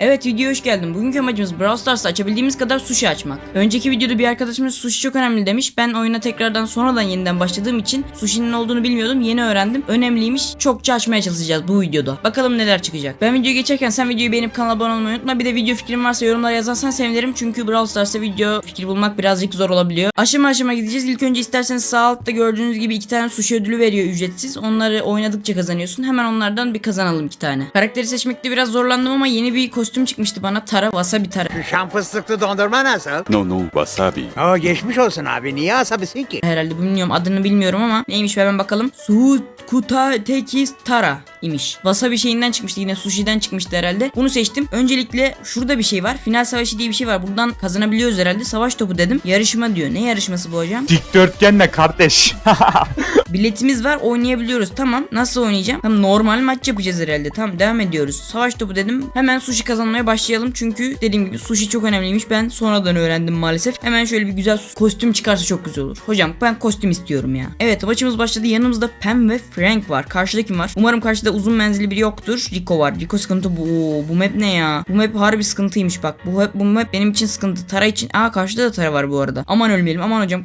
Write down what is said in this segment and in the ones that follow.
Evet videoya hoş geldin. Bugünkü amacımız Brawl Stars'ta açabildiğimiz kadar sushi açmak. Önceki videoda bir arkadaşımız sushi çok önemli demiş. Ben oyuna tekrardan sonradan yeniden başladığım için sushi'nin olduğunu bilmiyordum. Yeni öğrendim. Önemliymiş. Çokça açmaya çalışacağız bu videoda. Bakalım neler çıkacak. Ben videoyu geçerken sen videoyu beğenip kanala abone olmayı unutma. Bir de video fikrin varsa yorumlara yazarsan sevinirim. Çünkü Brawl Stars'ta video fikir bulmak birazcık zor olabiliyor. Aşama aşama gideceğiz. İlk önce isterseniz sağ altta gördüğünüz gibi iki tane sushi ödülü veriyor ücretsiz. Onları oynadıkça kazanıyorsun. Hemen onlardan bir kazanalım iki tane. Karakteri seçmekte biraz zorlandım ama yeni bir kostüm çıkmıştı bana. Tara wasabi Tara. Şu şam fıstıklı dondurma nasıl? No no wasabi. Oo geçmiş olsun abi. Niye asabisin ki? Herhalde bilmiyorum adını bilmiyorum ama neymiş hemen bakalım. Sukuta tekis tara imiş. Wasabi şeyinden çıkmıştı yine sushi'den çıkmıştı herhalde. Bunu seçtim. Öncelikle şurada bir şey var. Final savaşı diye bir şey var. Buradan kazanabiliyoruz herhalde. Savaş topu dedim. Yarışma diyor. Ne yarışması bu hocam? Dikdörtgenle kardeş. Biletimiz var oynayabiliyoruz. Tamam. Nasıl oynayacağım? Tamam normal maç yapacağız herhalde. Tamam devam ediyoruz. Savaş topu dedim. Hemen sushi kazanmaya başlayalım. Çünkü dediğim gibi sushi çok önemliymiş. Ben sonradan öğrendim maalesef. Hemen şöyle bir güzel kostüm çıkarsa çok güzel olur. Hocam ben kostüm istiyorum ya. Evet maçımız başladı. Yanımızda Pam ve Frank var. Karşıda kim var? Umarım karşıda uzun menzilli biri yoktur. Rico var. Rico sıkıntı bu. Bu map ne ya? Bu map harbi sıkıntıymış bak. Bu, bu map benim için sıkıntı. Tara için. Aa karşıda da Tara var bu arada. Aman ölmeyelim. Aman hocam.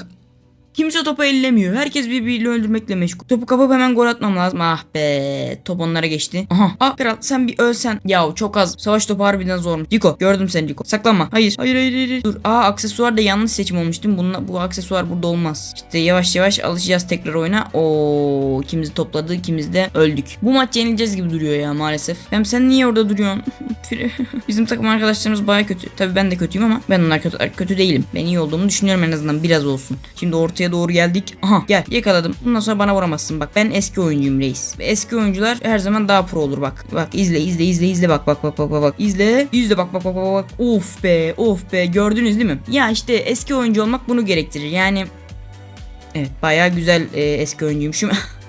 Kimse topu ellemiyor. Herkes birbiriyle öldürmekle meşgul. Topu kapıp hemen gol atmam lazım. Ah be. Top onlara geçti. Aha. Ah kral sen bir ölsen. Yahu çok az. Savaş topu harbiden zormuş. Rico gördüm seni Rico. Saklanma. Hayır. Hayır hayır hayır. Dur. Aa aksesuar da yanlış seçim olmuş? Bununla, bu aksesuar burada olmaz. İşte yavaş yavaş alışacağız tekrar oyuna. Oo ikimizi topladı. ikimiz de öldük. Bu maç yenileceğiz gibi duruyor ya maalesef. Hem sen niye orada duruyorsun? Bizim takım arkadaşlarımız baya kötü. Tabii ben de kötüyüm ama ben onlar kötü, kötü değilim. Ben iyi olduğumu düşünüyorum en azından biraz olsun. Şimdi ortaya doğru geldik. Aha gel yakaladım. Bundan sonra bana vuramazsın bak. Ben eski oyuncuyum reis. Eski oyuncular her zaman daha pro olur bak. Bak izle izle izle izle bak bak bak bak bak bak. İzle izle bak bak bak bak bak. Of be of be gördünüz değil mi? Ya işte eski oyuncu olmak bunu gerektirir. Yani Evet bayağı güzel e, eski oyuncuymuşum.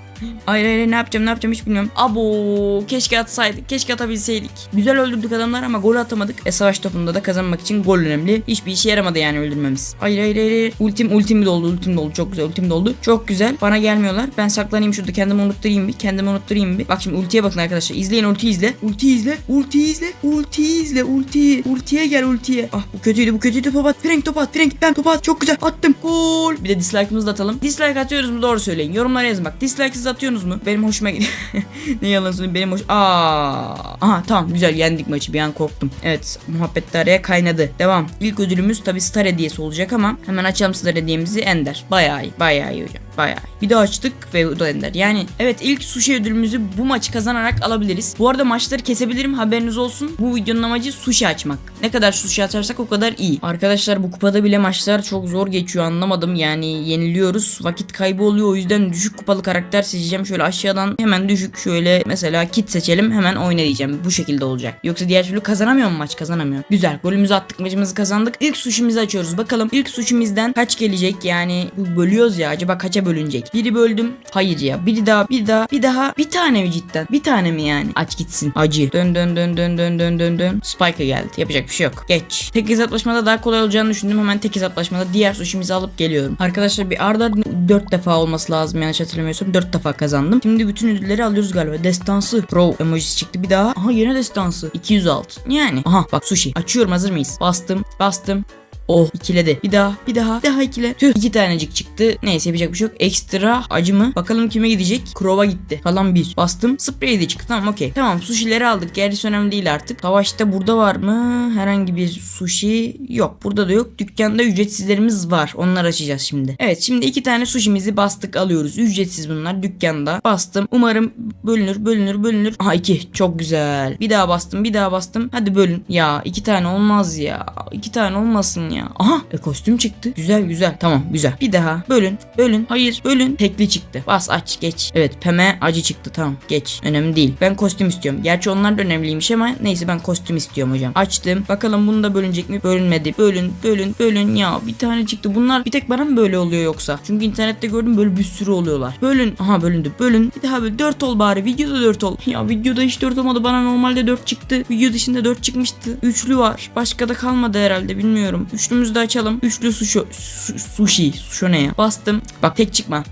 Hayır hayır ne yapacağım ne yapacağım hiç bilmiyorum. Abo keşke atsaydık keşke atabilseydik. Güzel öldürdük adamlar ama gol atamadık. E savaş topunda da kazanmak için gol önemli. Hiçbir işe yaramadı yani öldürmemiz. Hayır hayır hayır. Ultim ultim doldu ultim doldu çok güzel ultim doldu. Çok güzel bana gelmiyorlar. Ben saklanayım şurada kendimi unutturayım bir kendimi unutturayım bir. Bak şimdi ultiye bakın arkadaşlar izleyin ulti izle. Ulti izle ulti izle ulti izle ulti. Ultiye gel ultiye. Ah bu kötüydü bu kötüydü top at. Frank top at Frank ben top at çok güzel attım. Gol. Bir de dislike'ımızı da atalım. Dislike atıyoruz mu doğru söyleyin. Yorumlara yazın bak. Dislike'sız atıyorsunuz mu? Benim hoşuma gidiyor. ne yalan söyleyeyim benim hoş... Aa. Aha tamam güzel yendik maçı bir an korktum. Evet muhabbet de araya kaynadı. Devam. İlk ödülümüz tabi star hediyesi olacak ama hemen açalım star hediyemizi Ender. Bayağı iyi bayağı iyi hocam bayağı. Bir daha açtık ve Ender. Yani evet ilk sushi ödülümüzü bu maçı kazanarak alabiliriz. Bu arada maçları kesebilirim haberiniz olsun. Bu videonun amacı sushi açmak. Ne kadar sushi açarsak o kadar iyi. Arkadaşlar bu kupada bile maçlar çok zor geçiyor anlamadım. Yani yeniliyoruz. Vakit kaybı oluyor. O yüzden düşük kupalı karakter seçeceğim. Şöyle aşağıdan hemen düşük şöyle mesela kit seçelim. Hemen oyna diyeceğim. Bu şekilde olacak. Yoksa diğer türlü kazanamıyor mu maç? Kazanamıyor. Güzel. Golümüzü attık. Maçımızı kazandık. İlk sushimizi açıyoruz. Bakalım ilk sushimizden kaç gelecek? Yani bölüyoruz ya. Acaba kaça bölünecek? Biri böldüm. Hayır ya. Biri daha, bir daha, bir daha. Bir tane mi cidden? Bir tane mi yani? Aç gitsin. Acı. Dön dön dön dön dön dön dön dön. Spike'a geldi. Yapacak bir şey yok. Geç. Tek hesaplaşmada daha kolay olacağını düşündüm. Hemen tek hesaplaşmada diğer sushimizi alıp geliyorum. Arkadaşlar bir arda 4 defa olması lazım yanlış hatırlamıyorsam. 4 defa kazandım. Şimdi bütün ödülleri alıyoruz galiba. Destansı. Pro emojisi çıktı bir daha. Aha yine destansı. 206. Yani. Aha bak sushi. Açıyorum hazır mıyız? Bastım. Bastım. Oh ikiledi. Bir daha bir daha bir daha ikile. Tüh iki tanecik çıktı. Neyse yapacak bir şey yok. Ekstra acı mı? Bakalım kime gidecek? Krova gitti. Kalan bir. Bastım. Sprey de çıktı. Tamam okey. Tamam sushileri aldık. Gerisi önemli değil artık. Savaşta burada var mı? Herhangi bir sushi yok. Burada da yok. Dükkanda ücretsizlerimiz var. Onları açacağız şimdi. Evet şimdi iki tane sushimizi bastık alıyoruz. Ücretsiz bunlar dükkanda. Bastım. Umarım bölünür bölünür bölünür. Aha iki. Çok güzel. Bir daha bastım bir daha bastım. Hadi bölün. Ya iki tane olmaz ya. İki tane olmasın ya. Aha e kostüm çıktı. Güzel güzel. Tamam güzel. Bir daha bölün. Bölün. Hayır bölün. Tekli çıktı. Bas aç geç. Evet peme acı çıktı. Tamam geç. Önemli değil. Ben kostüm istiyorum. Gerçi onlar da önemliymiş ama neyse ben kostüm istiyorum hocam. Açtım. Bakalım bunu da bölünecek mi? Bölünmedi. Bölün bölün bölün. Ya bir tane çıktı. Bunlar bir tek bana mı böyle oluyor yoksa? Çünkü internette gördüm böyle bir sürü oluyorlar. Bölün. Aha bölündü. Bölün. Bir daha böyle 4 ol bari. Videoda 4 ol. Ya videoda hiç 4 olmadı. Bana normalde 4 çıktı. Video dışında 4 çıkmıştı. Üçlü var. Başka da kalmadı herhalde bilmiyorum. Üçlümüzü de açalım. Üçlü sushi. Su- sushi. Şu ne ya? Bastım. Bak tek çıkma.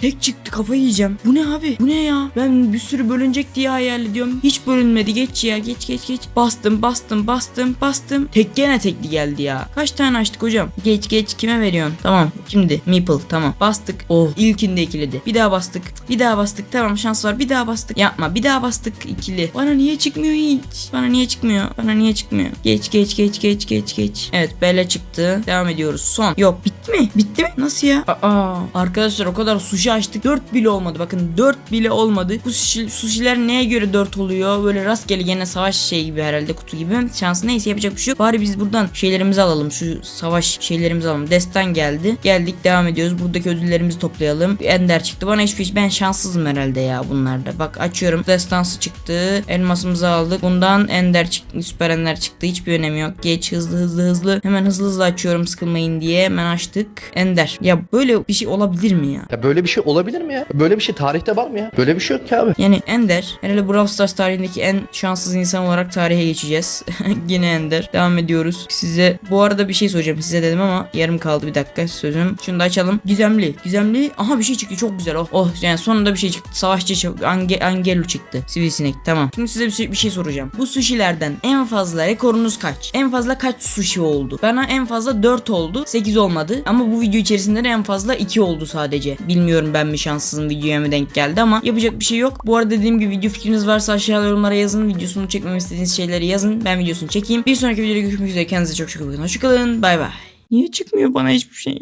Tek çıktı kafayı yiyeceğim. Bu ne abi? Bu ne ya? Ben bir sürü bölünecek diye hayal ediyorum. Hiç bölünmedi. Geç ya geç geç geç. Bastım bastım bastım bastım. Tek gene tekli geldi ya. Kaç tane açtık hocam? Geç geç kime veriyorsun? Tamam şimdi Meeple tamam. Bastık. Oh ilkinde ikiledi. Bir daha bastık. Bir daha bastık. Tamam şans var. Bir daha bastık. Yapma. Bir daha bastık ikili. Bana niye çıkmıyor hiç? Bana niye çıkmıyor? Bana niye çıkmıyor? Geç geç geç geç geç geç. Evet Bella çıktı. Devam ediyoruz. Son. Yok bitti mi? Bitti mi? Nasıl ya? Aa. Arkadaşlar o kadar sushi açtık. 4 bile olmadı. Bakın 4 bile olmadı. Bu sushi, sushiler neye göre 4 oluyor? Böyle rastgele yine savaş şey gibi herhalde kutu gibi. Şansı neyse yapacak bir şey yok. Bari biz buradan şeylerimizi alalım. Şu savaş şeylerimizi alalım. Destan geldi. Geldik devam ediyoruz. Buradaki ödüllerimizi toplayalım. Ender çıktı. Bana hiçbir ben şanssızım herhalde ya bunlarda. Bak açıyorum. Destansı çıktı. Elmasımızı aldık. Bundan Ender çıktı. Süper Ender çıktı. Hiçbir önemi yok. Geç hızlı hızlı hızlı. Hemen hızlı hızlı açıyorum sıkılmayın diye. Hemen açtık. Ender. Ya böyle bir şey olabilir mi ya? Ya böyle bir şey olabilir mi ya? Böyle bir şey tarihte var mı ya? Böyle bir şey yok ki abi. Yani Ender herhalde Brawl Stars tarihindeki en şanssız insan olarak tarihe geçeceğiz. Yine Ender. Devam ediyoruz. Size bu arada bir şey soracağım size dedim ama yarım kaldı bir dakika sözüm. Şunu da açalım. Gizemli. Gizemli. Aha bir şey çıktı çok güzel. Oh, oh yani sonunda bir şey çıktı. Savaşçı Ange Angelo çıktı. Sivrisinek tamam. Şimdi size bir şey, bir şey soracağım. Bu sushilerden en fazla rekorunuz kaç? En fazla kaç sushi oldu? Bana en fazla 4 oldu. 8 olmadı. Ama bu video içerisinde de en fazla 2 oldu sadece. Bilmiyorum ben mi şanssızım videoya mı denk geldi ama yapacak bir şey yok. Bu arada dediğim gibi video fikriniz varsa aşağıya yorumlara yazın. Videosunu çekmemi istediğiniz şeyleri yazın. Ben videosunu çekeyim. Bir sonraki videoda görüşmek üzere. Kendinize çok çok iyi bakın. Hoşçakalın. Bay bay. Niye çıkmıyor bana hiçbir şey?